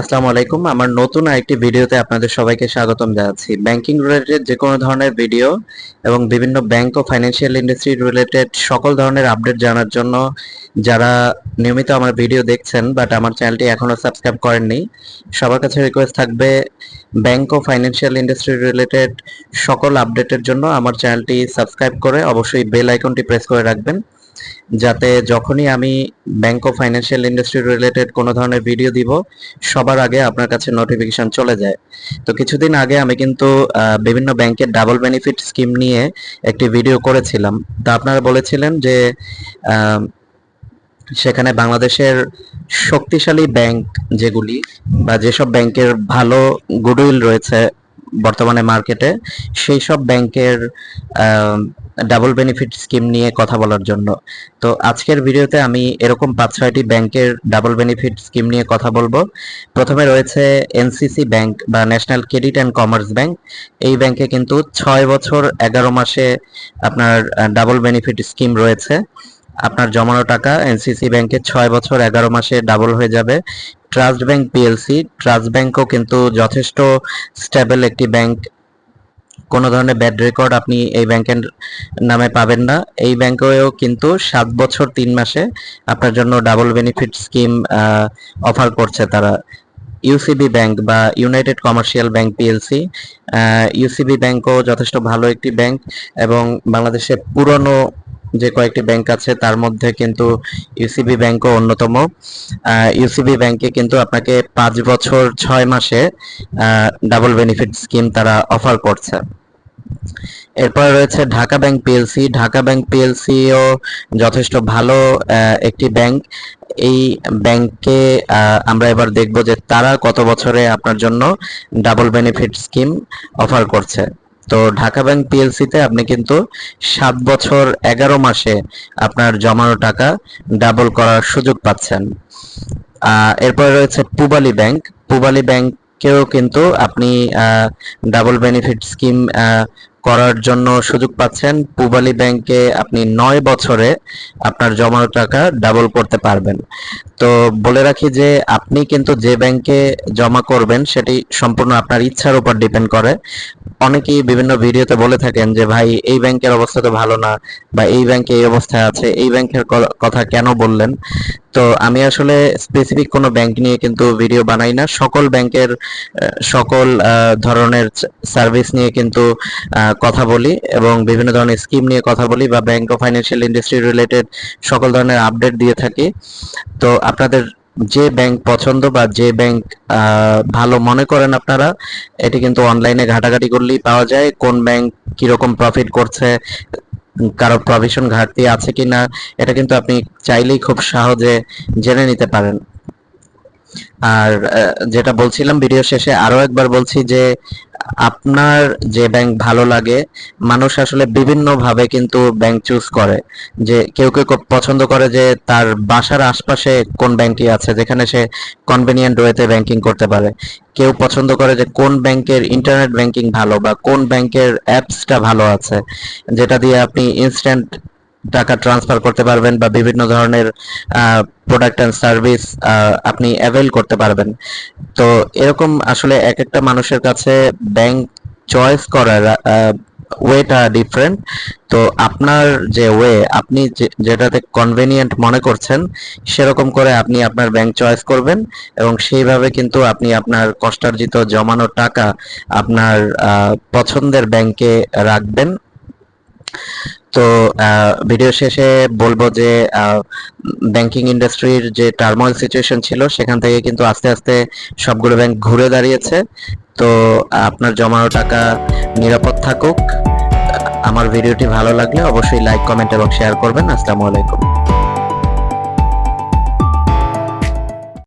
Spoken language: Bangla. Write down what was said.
আসসালামু আলাইকুম। আমার নতুন আরেকটি ভিডিওতে আপনাদের সবাইকে স্বাগতম জানাচ্ছি। ব্যাংকিং রিলেটেড যে কোনো ধরনের ভিডিও এবং বিভিন্ন ব্যাংক ও ফাইন্যান্সিয়াল ইন্ডাস্ট্রি রিলেটেড সকল ধরনের আপডেট জানার জন্য যারা নিয়মিত আমার ভিডিও দেখছেন বাট আমার চ্যানেলটি এখনও সাবস্ক্রাইব করেননি, সবার কাছে রিকোয়েস্ট থাকবে ব্যাংক ও ফাইন্যান্সিয়াল ইন্ডাস্ট্রি রিলেটেড সকল আপডেটের জন্য আমার চ্যানেলটি সাবস্ক্রাইব করে অবশ্যই বেল আইকনটি প্রেস করে রাখবেন। যাতে যখনই আমি ব্যাংক ও ফাইন্যান্সিয়াল ইন্ডাস্ট্রি রিলেটেড কোনো ধরনের ভিডিও দিব, সবার আগে আপনার কাছে নোটিফিকেশন চলে যায়। তো কিছুদিন আগে আমি কিন্তু বিভিন্ন ব্যাংকের ডাবল বেনিফিট স্কিম নিয়ে একটি ভিডিও করেছিলাম। তা আপনারা বলেছিলেন যে সেখানে বাংলাদেশের শক্তিশালী ব্যাংক যেগুলি বা যেসব ব্যাংকের ভালো গুডউইল রয়েছে বর্তমানে মার্কেটে সেই সব ব্যাংকের ডাবল বেনিফিট স্কিম নিয়ে কথা বলার জন্য। তো আজকের ভিডিওতে আমি এরকম পাঁচ ছয়টি ব্যাংকের ডাবল বেনিফিট স্কিম নিয়ে কথা বলব। প্রথমে রয়েছে এনসিসি ব্যাংক বা National Credit and Commerce Bank. এই ব্যাংকে কিন্তু ছয় বছর এগারো মাসে আপনার ডাবল বেনিফিট স্কিম রয়েছে। আপনার জমানো টাকা এনসিসি ব্যাংকে ছয় বছর এগারো মাসে ডাবল হয়ে যাবে। ট্রাস্ট ব্যাংক পিএলসি, ট্রাস্ট ব্যাংকও কিন্তু যথেষ্ট স্টেবল একটি ব্যাংক। কোনো ধরনের ব্যাড রেকর্ড আপনি এই ব্যাংকের নামে পাবেন না। এই ব্যাংকেও কিন্তু সাত বছর তিন মাসে আপনার জন্য ডাবল বেনিফিট স্কিম অফার করছে তারা। ইউসিবি ব্যাংক বা United Commercial Bank PLC UCB ব্যাংকও যথেষ্ট ভালো একটি ব্যাংক এবং বাংলাদেশে পুরনো যে কয়েকটি ব্যাংক আছে, তার মধ্যে কিন্তু ইউসিবি ব্যাংকও অন্যতম। ইউসিবি ব্যাংকে কিন্তু আপনাকে পাঁচ বছর ছয় মাসে ডাবল বেনিফিট স্কিম তারা অফার করছে। এরপর রয়েছে Dhaka Bank PLC Dhaka Bank পিএলসিও যথেষ্ট ভালো একটি ব্যাংক এই ব্যাংকে আমরা এবার দেখব যে তারা কত বছরে আপনার জন্য ডাবল বেনিফিট স্কিম অফার করছে। তো ঢাকা ব্যাংক পিএলসিতে আপনি কিন্তু সাত বছর এগারো মাসে আপনার জমানো টাকা ডাবল করার সুযোগ পাচ্ছেন। এরপরে রয়েছে পুবালি ব্যাংক। পুবালি ব্যাংকেও কিন্তু আপনি ডাবল বেনিফিট স্কিম করার জন্য সুযোগ পাচ্ছেন। পুবালি ব্যাংকে আপনি নয় বছরে আপনার জমানো টাকা ডাবল করতে পারবেন। তো বলে রাখি যে আপনি কিন্তু যে ব্যাংকে জমা করবেন, সেটি সম্পূর্ণ আপনার ইচ্ছার উপর ডিপেন্ড করে। অনেকেই বিভিন্ন ভিডিওতে বলে থাকেন যে, ভাই, এই ব্যাংকের অবস্থা তো ভালো না বা এই ব্যাংকে এই অবস্থায় আছে, এই ব্যাংকের কথা কেন বললেন? তো আমি আসলে স্পেসিফিক কোনো ব্যাংক নিয়ে কিন্তু ভিডিও বানাই না। সকল ব্যাংকের সকল ধরনের সার্ভিস নিয়ে কিন্তু কথা বলি এবং বিভিন্ন ধরনের স্কিম নিয়ে কথা বলি বা ব্যাংক ও ফাইন্যান্সিয়াল ইন্ডাস্ট্রি রিলেটেড সকল ধরনের আপডেট দিয়ে থাকি। তো আপনাদের যে ব্যাংক পছন্দ বা যে ব্যাংক ভালো মনে করেন আপনারা, এটি কিন্তু অনলাইনে ঘাটাঘাটি করলেই পাওয়া যায়। কোন ব্যাংক কীরকম প্রফিট করছে কারও প্রভিশন ঘাটতি আছে কি না এটা কিন্তু আপনি চাইলেই খুব সহজে জেনে নিতে পারেন। আর যেটা বলছিলাম ভিডিও শেষে আরও একবার বলছি যে আপনার যে ব্যাংক ভালো লাগে, মানুষ আসলে বিভিন্ন ভাবে কিন্তু ব্যাংক চুজ করে। যে কেউ কেউ পছন্দ করে যে তার বাসার আশপাশে কোন ব্যাংকটি আছে, যেখানে সে কনভেনিয়েন্ট ওয়েতে ব্যাংকিং করতে পারে। কেউ পছন্দ করে যে কোন ব্যাংকের ইন্টারনেট ব্যাংকিং ভালো বা কোন ব্যাংকের অ্যাপসটা ভালো আছে, যেটা দিয়ে আপনি ইনস্ট্যান্ট টাকা ট্রান্সফার করতে পারবেন বা বিভিন্ন ধরনের প্রোডাক্ট অ্যান্ড সার্ভিস আপনি অ্যাভেল করতে পারবেন। তো এরকম আসলে এক একটা মানুষের কাছে ব্যাংক চয়েস করার ওয়েটা ডিফারেন্ট তো আপনার যে ওয়ে আপনি যেটাতে কনভেনিয়েন্ট মনে করছেন, সেরকম করে আপনি আপনার ব্যাংক চয়েস করবেন এবং সেইভাবে কিন্তু আপনি আপনার কষ্টার্জিত জমানো টাকা আপনার পছন্দের ব্যাংকে রাখবেন। তো ভিডিও শেষে বলব যে ব্যাংকিং ইন্ডাস্ট্রির যে টার্মোয়াল সিচুয়েশন ছিল, সেখান থেকে কিন্তু আস্তে আস্তে সবগুলো ব্যাংক ঘুরে দাঁড়িয়েছে। তো, আপনার জমানো টাকা নিরাপদ থাকুক। আমার ভিডিওটি ভালো লাগলে অবশ্যই লাইক কমেন্ট এবং শেয়ার করবেন। আসসালামু আলাইকুম।